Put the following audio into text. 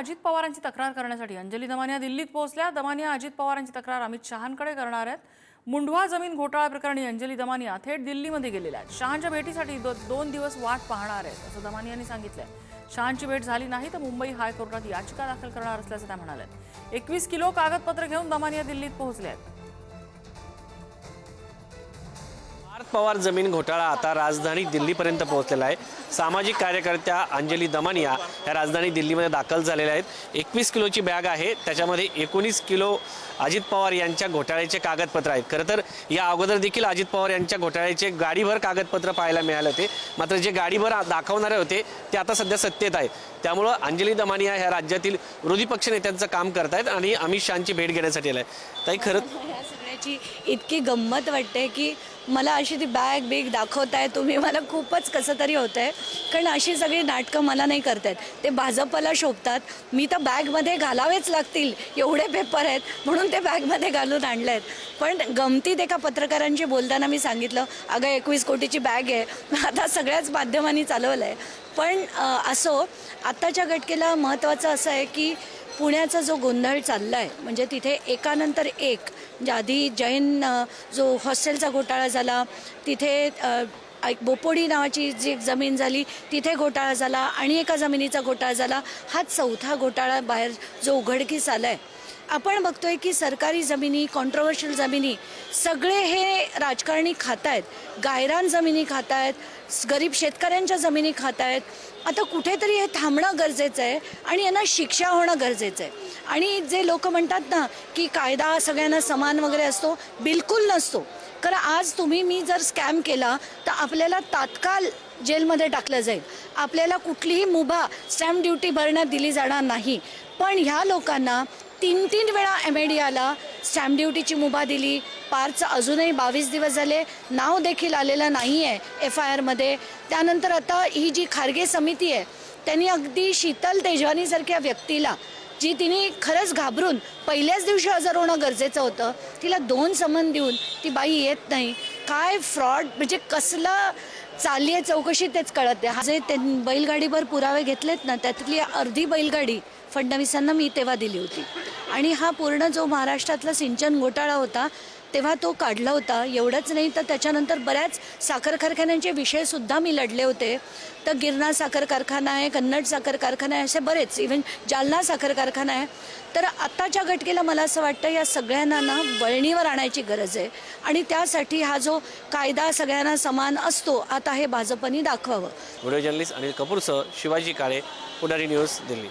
अजित पवारांची तक्रार करण्यासाठी. अंजली दमानिया दिल्लीत पोहोचल्या. दमानिया अजित पवारांची तक्रार अमित शहांकडे करणार आहेत. मुंढवा जमीन घोटाळा प्रकरणी अंजली दमानिया थेट दिल्लीमध्ये गेलेल्या आहेत. शहांच्या भेटीसाठी दो, दोन दिवस वाट पाहणार आहेत असं दमानियांनी सांगितलंय. शहांची भेट झाली नाही तर मुंबई हायकोर्टात याचिका दाखल करणार असल्याचं त्या म्हणाल्या. एकवीस किलो कागदपत्र घेऊन दमानिया दिल्लीत पोहोचले आहेत. पवार जमीन घोटाळा आता राजधानी दिल्लीपर्यंत पोहोचलेला आहे. सामाजिक कार्यकर्त्या अंजली दमानिया ह्या राजधानी दिल्लीमध्ये दाखल झालेल्या आहेत. एकवीस किलोची बॅग आहे. त्याच्यामध्ये एकोणीस किलो अजित पवार यांच्या घोटाळ्याचे कागदपत्र आहेत. खरं तर या अगोदर देखील अजित पवार यांच्या घोटाळ्याचे गाडीभर कागदपत्र पाहायला मिळाले होते. मात्र जे गाडीभर दाखवणारे होते ते आता सध्या सत्तेत आहे. त्यामुळं अंजली दमानिया ह्या राज्यातील विरोधी पक्षनेत्यांचं काम करतायत आणि अमित शहाची भेट घेण्यासाठी आलाय ताई खरं ह्या सगळ्याची इतकी गंमत वाटते की मला अशी ती बॅग बिग दाखवताय तुम्ही मला खूपच कसं तरी होतं आहे कारण अशी सगळी नाटकं मला नाही करतायत. ते भाजपला शोभतात. मी तर बॅगमध्ये घालावेच लागतील. एवढे पेपर आहेत. म्हणून ते बॅगमध्ये घालून आणले आहेत पण गमतीत एका पत्रकारांशी बोलताना मी सांगितलं अगं एकवीस कोटीची बॅग आहे. आता सगळ्याच माध्यमांनी चालवलं आहे पण असो आत्ताच्या घटकेला महत्त्वाचं असं आहे की पुण्याचा जो गोंधळ चालला आहे म्हणजे तिथे एकानंतर एक म्हणजे आधी जैन जो हॉस्टेलचा घोटाळा झाला तिथे बोपोडी नावाची जी जमीन झाली तिथे घोटाळा झाला आणि एका जमिनीचा घोटाळा झाला. हा चौथा घोटाळा बाहेर जो उघडकीस आला आहे आपण बघतोय की सरकारी जमिनी कॉन्ट्रोवर्शियल जमिनी सगळे हे राजकारणी खात आहेत गायरान जमिनी खात आहेत गरीब शेतकऱ्यांच्या जमिनी खात आहेत आता कुठेतरी हे थांबणं गरजेचं आहे आणि यांना शिक्षा होणं गरजेचं आहे. आणि जे लोक म्हणतात ना की कायदा सगळ्यांना समान वगैरे असतो बिलकुल नसतो. कारण आज तुम्ही मी जर स्कॅम केला तर आपल्याला तात्काळ जेलमध्ये टाकलं जाईल. आपल्याला कुठलीही मुभा स्टॅम्प ड्युटी भरण्यात दिली जाणार नाही. पण ह्या लोकांना तीन तीन वेळा एम ए डी आला स्टॅम्प ड्युटीची मुभा दिली. पारचं अजूनही बावीस दिवस झाले. नाव देखील आलेलं नाही आहे एफ आय आरमध्ये त्यानंतर आता ही जी खारगे समिती आहे त्यांनी अगदी शीतल तेजवानीसारख्या व्यक्तीला जी तिने खरंच घाबरून पहिल्याच दिवशी हजर होणं गरजेचं होतं तिला दोन समन देऊन ती बाई येत नाही. काय फ्रॉड म्हणजे कसलं चालली आहे चौकशी तेच कळत आहे हा जे ते बैलगाडीवर पुरावे घेतलेत ना त्यातली अर्धी बैलगाडी फडणवीसांना मी तेव्हा दिली होती. आणि हा पूर्ण जो महाराष्ट्रातला सिंचन घोटाळा होता तेव्हा तो काढला होता. एवढंच नाही तर त्याच्यानंतर बऱ्याच साखर कारखान्यांचे विषयसुद्धा मी लढले होते. तर गिरणा साखर कारखाना आहे कन्नड साखर कारखाना आहे असे बरेच इव्हन जालना साखर कारखाना आहे. तर आत्ताच्या घटकेला मला असं वाटतं या सगळ्यांना ना वळणीवर आणायची गरज आहे. आणि त्यासाठी हा जो कायदा सगळ्यांना समान असतो आता हे भाजपनी दाखवावं. व्हिडिओ जर्नलिस्ट अनिल कपूरसह शिवाजी काळे पुढारी न्यूज दिल्ली.